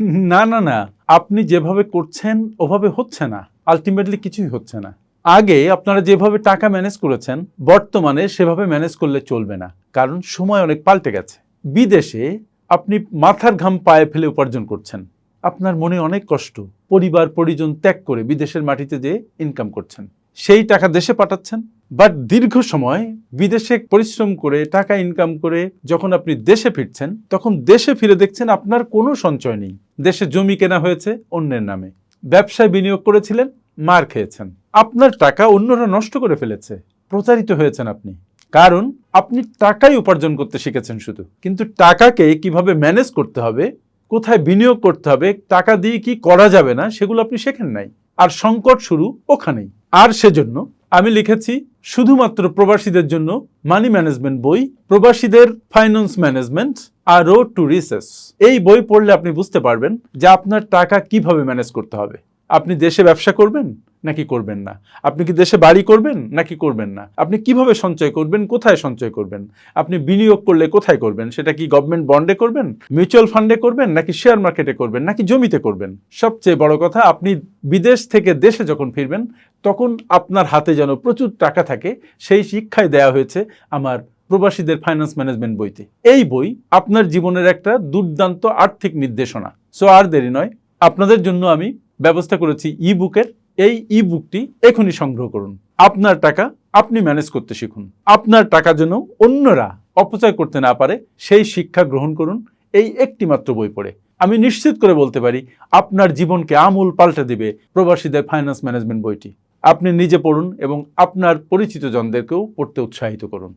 না না না। আপনি যেভাবে করছেন, ওভাবে হচ্ছে না। আলটিমেটলি কিছুই হচ্ছে না। আগে আপনারা যেভাবে টাকা ম্যানেজ করেছেন, বর্তমানে সেভাবে ম্যানেজ করলে চলবে না। কারণ সময় অনেক পাল্টে গেছে। বিদেশে আপনি মাথার ঘাম পায়ে ফেলে উপার্জন করছেন। আপনার মনে অনেক কষ্ট। পরিবার, পরিজন ত্যাগ করে বিদেশের মাটিতে যেয়ে ইনকাম করছেন। সেই টাকা দেশে পাঠাচ্ছেন। বাট দীর্ঘ সময় বিদেশে পরিশ্রম করে, টাকা ইনকাম করে যখন আপনি দেশে ফিরছেন, তখন দেশে ফিরে দেখছেন আপনার কোনো সঞ্চয় নেই। দেশে জমি কেনা হয়েছে অন্যের নামে। ব্যবসায় বিনিয়োগ করেছিলেন, মার খেয়েছেন। আপনার টাকা অন্যরা নষ্ট করে ফেলেছে। প্রতারিত হয়েছেন আপনি। কারণ আপনি টাকাই উপার্জন করতে শিখেছেন শুধু। কিন্তু টাকাকে কীভাবে ম্যানেজ করতে হবে, কোথায় বিনিয়োগ করতে হবে, টাকা দিয়ে কি করা যাবে না, সেগুলো আপনি শেখেন নাই। আর সংকট শুরু ওখানেই। আর সেজন্য আমি লিখেছি শুধুমাত্র প্রবাসীদের জন্য মানি ম্যানেজমেন্ট বই, প্রবাসীদের ফাইন্যান্স ম্যানেজমেন্ট, আর রোড টু রিসেস। এই বই পড়লে আপনি বুঝতে পারবেন যে আপনার টাকা কীভাবে ম্যানেজ করতে হবে। আপনি দেশে ব্যবসা করবেন নাকি করবেন না? আপনি কি দেশে বাড়ি করবেন নাকি করবেন না? আপনি কীভাবে সঞ্চয় করবেন, কোথায় সঞ্চয় করবেন? আপনি বিনিয়োগ করলে কোথায় করবেন? সেটা কি গভর্নমেন্ট বন্ডে করবেন? মিউচুয়াল ফান্ডে করবেন নাকি শেয়ার মার্কেটে করবেন নাকি জমিতে করবেন? সবচেয়ে বড় কথা, আপনি বিদেশ থেকে দেশে যখন ফিরবেন, তখন আপনার হাতে যেন প্রচুর টাকা থাকে, সেই শিক্ষায় দেয়া হয়েছে আমার প্রবাসীদের ফাইন্যান্স ম্যানেজমেন্ট বইতে। এই বই আপনার জীবনের একটা দুর্দান্ত আর্থিক নির্দেশনা। সো আর দেরি নয়, আপনাদের জন্য আমি ব্যবস্থা করেছি ই বুকের এই ই বুকটি এখনই সংগ্রহ করুন। আপনার টাকা আপনি ম্যানেজ করতে শিখুন। আপনার টাকা যেন অন্যরা অপচয় করতে না পারে, সেই শিক্ষা গ্রহণ করুন। এই একটি মাত্র বই পড়ে। আমি নিশ্চিত করে বলতে পারি, আপনার জীবনকে আমূল পাল্টে দেবে প্রবাসীদের ফাইন্যান্স ম্যানেজমেন্ট বইটি। আপনি নিজে পড়ুন এবং আপনার পরিচিত জনদেরকেও পড়তে উৎসাহিত করুন।